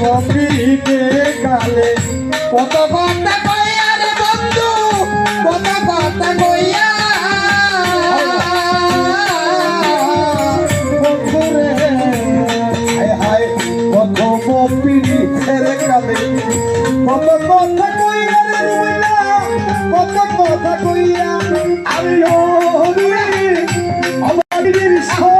বন্ধুতে কালে কত কথা কইয়া রে বন্ধু কত কথা কইয়া। কত কথা কইয়া রে রুইলা কত কথা কইয়া আমি হবি আমার সব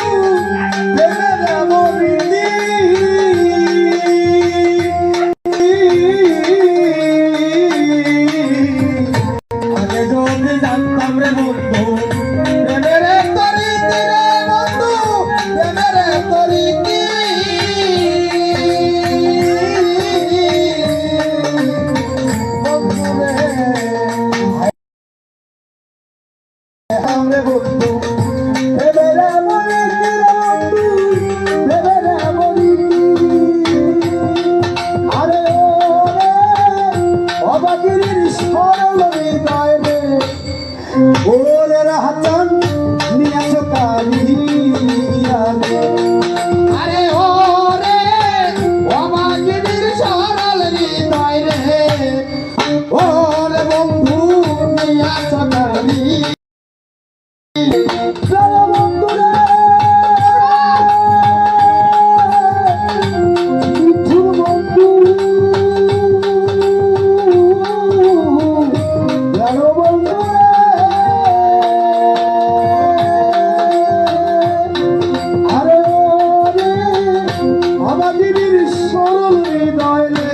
করুন হৃদয় রে।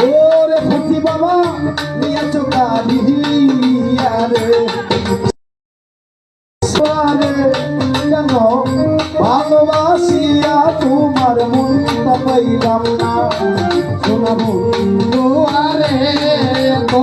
ওরে খুশি বাবা নিয়েছো কালিয়া রে। কেন ভালোবাসিয়া তোমার মন পাইলাম না? শোনাবো আরে তো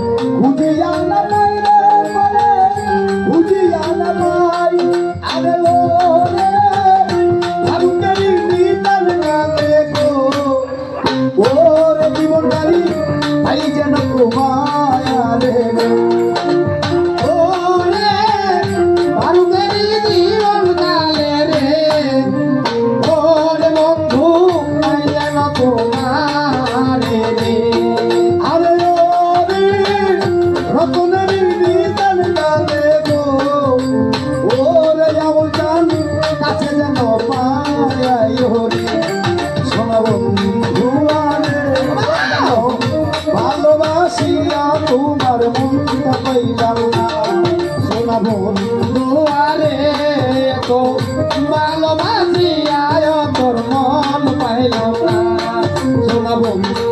সোনা বন্ধু আরে তো ভালোবাসি আয় তোর মন পাইল না। বন্ধু